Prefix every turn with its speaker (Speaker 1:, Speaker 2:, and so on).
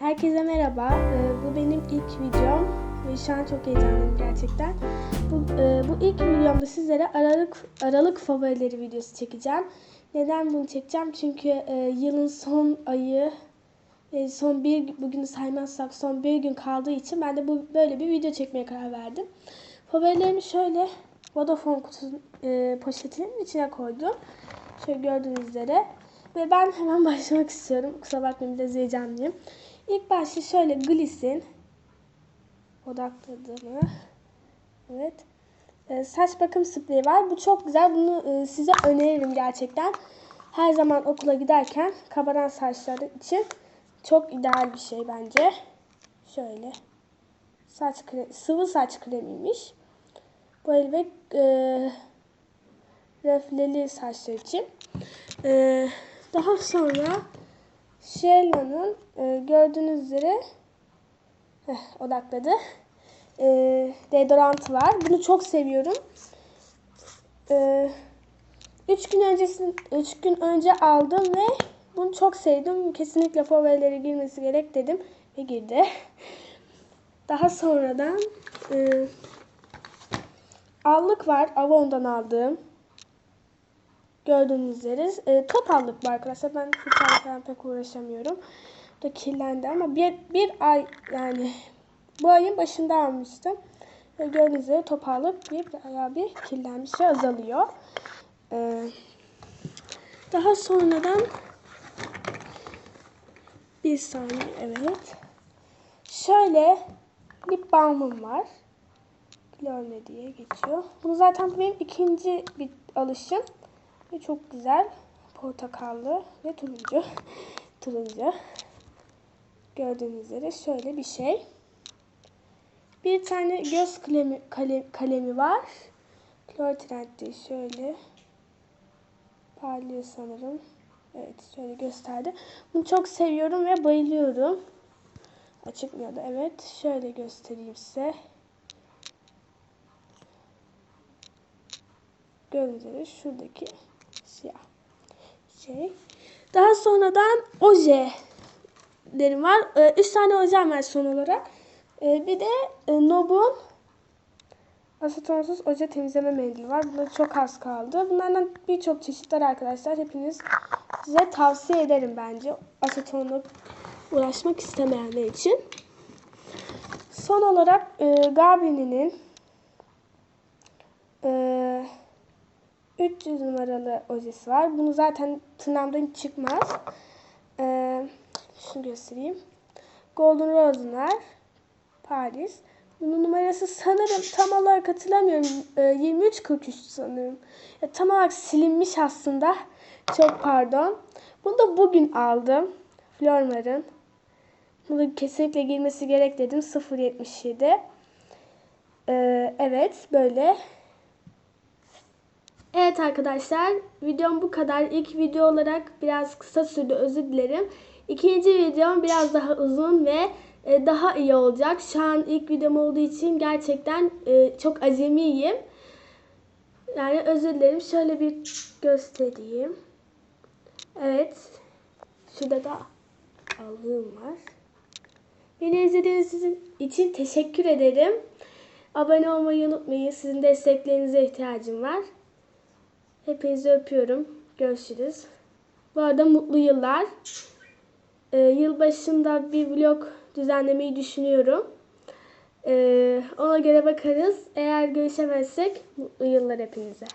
Speaker 1: Herkese merhaba. Ee, bu benim ilk videom ve şu an çok heyecanlıyım gerçekten. Bu, e, bu ilk videomda sizlere Aralık Aralık favorileri videosu çekeceğim. Neden bunu çekeceğim? Çünkü e, yılın son ayı e, son bir bugünü saymazsak son bir gün kaldığı için ben de bu böyle bir video çekmeye karar verdim. Favorilerimi şöyle Vodafone kutusunun poşetinin içine koydum. Şöyle gördüğünüz üzere. Ve ben hemen başlamak istiyorum. Kusura bakmayın biraz heyecanlıyım. İlk başta şöyle Gliss'in odakladı mı? Evet. Ee, saç bakım spreyi var. Bu çok güzel. Bunu e, size öneririm gerçekten. Her zaman okula giderken kabaran saçları için çok ideal bir şey bence. Şöyle. Saç kremi, sıvı saç kremiymiş. Böyle ve e, röfleli saçlar için. E, daha sonra Shella'nın e, gördüğünüz üzere heh, odakladı. E, deodorantı var. Bunu çok seviyorum. E, üç gün öncesi, üç gün önce aldım ve bunu çok sevdim. Kesinlikle favorilere girmesi gerek dedim ve girdi. Daha sonradan e, allık var. Avon'dan aldığım. Gördüğünüz üzere e, top aldık bu arkadaşlar. Ben fırçayla falan pek uğraşamıyorum. Bu da kirlendi ama bir, bir ay yani bu ayın başında almıştım. Ve gördüğünüz üzere top alıp bir bayağı bir kirlenmiş ve azalıyor. Ee, daha sonradan bir saniye evet. Şöyle lip balmım var. Glorne diye geçiyor. Bunu zaten benim ikinci bir alışım. Ve çok güzel. Portakallı ve turuncu. turuncu. Gördüğünüz üzere şöyle bir şey. Bir tane göz kalemi, kalem, kalemi var. Clotrend'de şöyle parlıyor sanırım. Evet şöyle gösterdi. Bunu çok seviyorum ve bayılıyorum. Açıkmıyordu. Evet şöyle göstereyim size. Gördüğünüz üzere şuradaki siyah şey. Daha sonradan ojelerim var. Ee, üç tane ojem var son olarak. Ee, bir de e, Nob'un asetonsuz oje temizleme mendili var. Bunda çok az kaldı. Bunlardan birçok çeşit var arkadaşlar. Hepiniz size tavsiye ederim bence. Asetonla uğraşmak istemeyenler için. Son olarak e, Gabri'nin 300 numaralı ojesi var. Bunu zaten tırnağımdan çıkmaz. Ee, şunu göstereyim. Golden Rose'lar Paris. Bunun numarası sanırım tam olarak hatırlamıyorum. Ee, 2343 sanırım. Ya, tam olarak silinmiş aslında. Çok pardon. Bunu da bugün aldım. Flormar'ın. Bunu kesinlikle girmesi gerek dedim. 0.77. Ee, evet böyle. Evet arkadaşlar videom bu kadar. İlk video olarak biraz kısa sürdü özür dilerim. İkinci videom biraz daha uzun ve e, daha iyi olacak. Şu an ilk videom olduğu için gerçekten e, çok acemiyim. Yani özür dilerim. Şöyle bir göstereyim. Evet. Şurada da allığım var. Beni izlediğiniz için teşekkür ederim. Abone olmayı unutmayın. Sizin desteklerinize ihtiyacım var. Hepinizi öpüyorum. Görüşürüz. Bu arada mutlu yıllar. Ee, yılbaşında bir vlog düzenlemeyi düşünüyorum. Ee, ona göre bakarız. Eğer görüşemezsek mutlu yıllar hepinize.